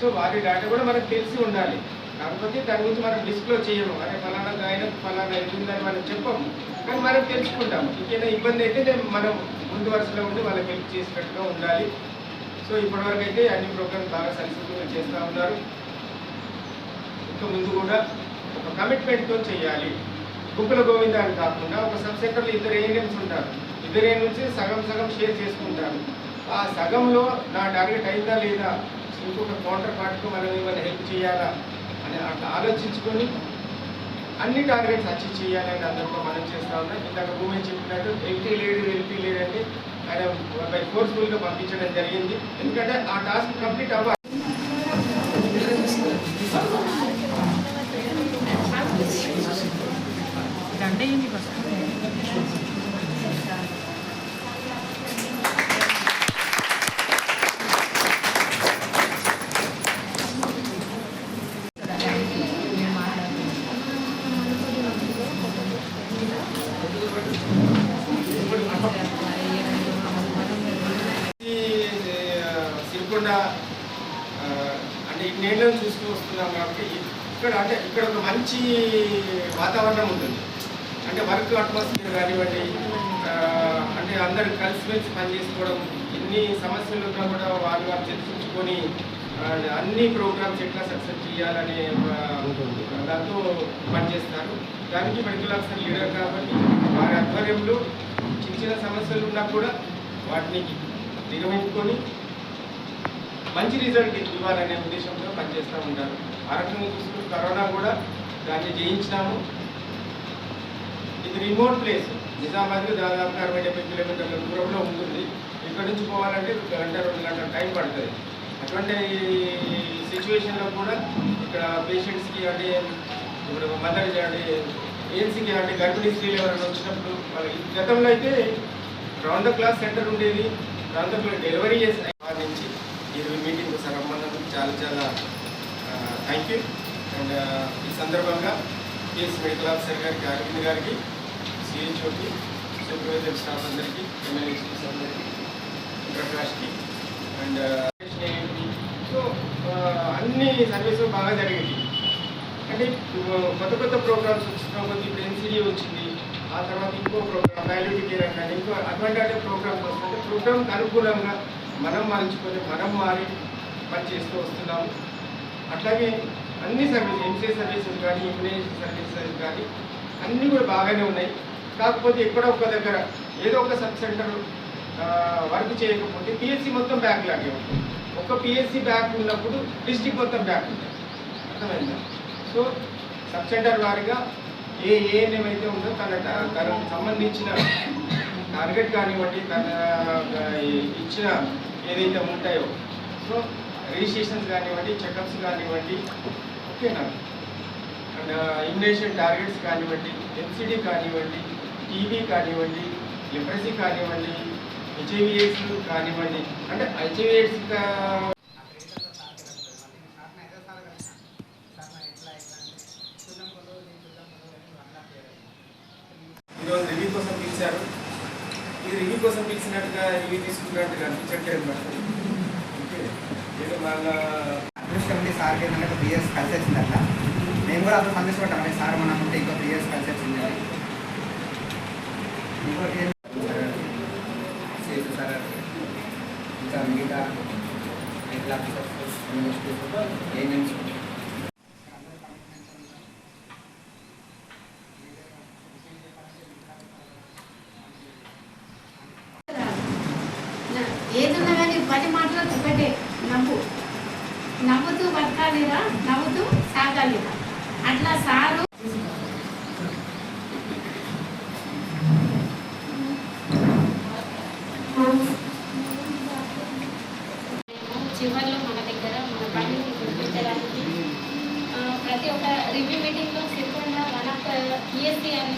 So వారి data కూడా మనకు తెలిసి ఉండాలి. కాకపోతే దాని గురించి మనం డిస్క్లోజ్ చేయము. అరే ఫలానా ఆయన ఫలానా ఇది మనం చెప్పము. కానీ మనం తెలుసుకుంటాం ఇంకేదైనా ఇబ్బంది అయితే మనం ముందు వరుసలో ఉండి వాళ్ళకి హెల్ప్ చేసినట్టుగా ఉండాలి. సో ఇప్పటివరకు అయితే అన్ని ప్రోగ్రామ్స్ బాగా సక్సెస్ఫుల్గా చేస్తూ ఉన్నారు. ఇంకా ముందు కూడా ఒక కమిట్మెంట్తో చేయాలి. బుక్కుల గోవిందా అని కాకుండా ఒక సబ్ సెక్టర్లో ఇద్దరు ఏఎన్ఎంస్ ఉంటారు. ఇద్దరు ఏఎన్ఎంస్ సగం సగం షేర్ చేసుకుంటారు. ఆ సగంలో నా టార్గెట్ అయిందా లేదా ఇంకొక కౌంటర్ పార్ట్కి మనం ఏమైనా హెల్ప్ చేయాలా అని అట్లా ఆలోచించుకొని అన్ని టార్గెట్స్ అచీవ్ చేయాలని అందరితో మనం చేస్తా ఉన్నాం. ఇందాక భూమి చెప్పినట్టు ఎల్టీ లేడు ఎల్టీ లేడు అంటే ఆయన బై ఫోర్స్ఫుల్గా పంపించడం జరిగింది. ఎందుకంటే ఆ టాస్క్ కంప్లీట్ అవ్వాలి అంటే ఏంటి ఫస్ట్ ఈ ఆ, అంటే ఈ చూస్తూ వస్తున్నాం కాబట్టి ఇక్కడ అంటే ఇక్కడ ఒక మంచి వాతావరణం ఉంటుంది. అంటే వర్క్ అట్మాస్ఫియర్ కానివ్వండి అంటే అందరు కలిసిమెలిసి పనిచేసుకోవడం ఎన్ని సమస్యలు ఉన్నా కూడా వాళ్ళు వాళ్ళు చర్చించుకొని అన్ని ప్రోగ్రామ్స్ ఎట్లా సక్సెస్ చేయాలనే దాంతో పనిచేస్తారు. దానికి మెడికల్ ఆఫీసర్ లీడర్ కాబట్టి వారి ఆధ్వర్యంలో చిన్న చిన్న సమస్యలు ఉన్నా కూడా వాటిని దిగమించుకొని మంచి రిజల్ట్ ఇవ్వాలనే ఉద్దేశంతో పనిచేస్తూ ఉంటారు. ఆ రకంగా చూసుకుంటే కరోనా కూడా దాన్ని జయించినాము. ఇది రిమోట్ ప్లేస్ నిజామాబాద్కి దాదాపు అరవై డెబ్బై కిలోమీటర్ల దూరంలో ఉంటుంది. ఇక్కడ నుంచి పోవాలంటే గంట రెండు గంటల టైం పడుతుంది. అటువంటి సిచ్యువేషన్లో కూడా ఇక్కడ పేషెంట్స్కి అంటే ఇప్పుడు మదర్ అంటే ఏన్సీకి అంటే గర్భిణీ స్త్రీలు ఎవరైనా వచ్చినప్పుడు వాళ్ళకి గతంలో అయితే రౌండ్ ద క్లాస్ సెంటర్ ఉండేది. రౌండ్ ద క్లాస్ డెలివరీ చేసి ఈరోజు మీటింగ్ రమ్మన్నందుకు చాలా చాలా థ్యాంక్ యూ అండ్ ఈ సందర్భంగా కేఎస్ మెడికల్ ఆఫీసర్ గారికి అరవింద్ గారికి సిహెచ్ఓకి సూపర్వైజర్ స్టాఫ్ అందరికీ ఎమ్మెల్యే అందరికీ ప్రకాష్కి అండ్ సో అన్ని సర్వీసులు బాగా జరిగింది. అంటే కొత్త కొత్త ప్రోగ్రామ్స్ వచ్చిన కొద్ది ఇప్పుడు ఎన్సీడీ వచ్చింది ఆ తర్వాత ఇంకో ప్రోగ్రామ్ వాల్యూటీ కేర్ అంటే ఇంకో అటువంటి అంటే ప్రోగ్రామ్స్ వస్తుంటే ప్రోగ్రామ్కి అనుకూలంగా మనం మార్చుకొని మనం మారి పని చేస్తూ వస్తున్నాము అట్లాగే అన్ని సర్వీస్ ఎంసీఏ సర్వీసెస్ కానీ ఇమ్యునైజేషన్ సర్వీసెస్ కానీ అన్నీ కూడా బాగానే ఉన్నాయి. కాకపోతే ఎక్కడో ఒక దగ్గర ఏదో ఒక సబ్ సెంటర్ వర్క్ చేయకపోతే పిఎస్సి మొత్తం బ్యాక్ లాగే ఉంటుంది. ఒక పిఎస్సి బ్యాక్ ఉన్నప్పుడు డిస్టిక్ మొత్తం బ్యాక్ ఉంటుంది. అర్థమైందా? సో సబ్ సెంటర్ వారిగా ఏ ఏఎన్ఎం అయితే ఉందో తన తనకు సంబంధించిన టార్గెట్ కానివ్వండి తన ఇచ్చిన ఏదైతే ఉంటాయో. సో రిజిస్ట్రేషన్స్ కానివ్వండి చెకప్స్ కానివ్వండి ఓకేనా? అండ్ ఇమ్యునేషన్ టార్గెట్స్ కానివ్వండి ఎన్సిడి కానివ్వండి టీబీ కానివ్వండి లిప్రసీ కానివ్వండి హెచ్ఐవి ఎయిడ్స్ కానివ్వండి. అంటే హెచ్ఐవి ఎయిడ్స్ ఈరోజు రివ్యూ కోసం పిలిచారు. ఇది రివ్యూ కోసం పిలిచినట్టుగా రివ్యూ తీసుకున్నట్టుగా అనిపించట్లేదు నాకు ఓకే ఏదో వాళ్ళ అదృష్టం ఉంది సార్కి ఏంటంటే త్రీ ఇయర్స్ కలిసి వచ్చింది అట్లా మేము కూడా అప్పుడు సంతోషపడ్డాం "అరే సార్ మనం ఉంటే ఇంకో త్రీ ఇయర్స్ కలిసి వచ్చింది అని." ఇంకోటి సార్ ఇంకా మిగతా మెడికల్ ఆఫీసర్స్ ఏమేమి ఏదన్నా కానీ పది మాటలు ఒకటే నవ్వు. నవ్వుతూ బతకాలిరా నవ్వుతూ సాగాలిరా అట్లా సారు. చివరిలో మన దగ్గర మన గుర్తించడానికి ప్రతి ఒక్క రివ్యూ మీటింగ్లో సిరికొండ వన్ ఆఫ్ ఈఎస్సీ అని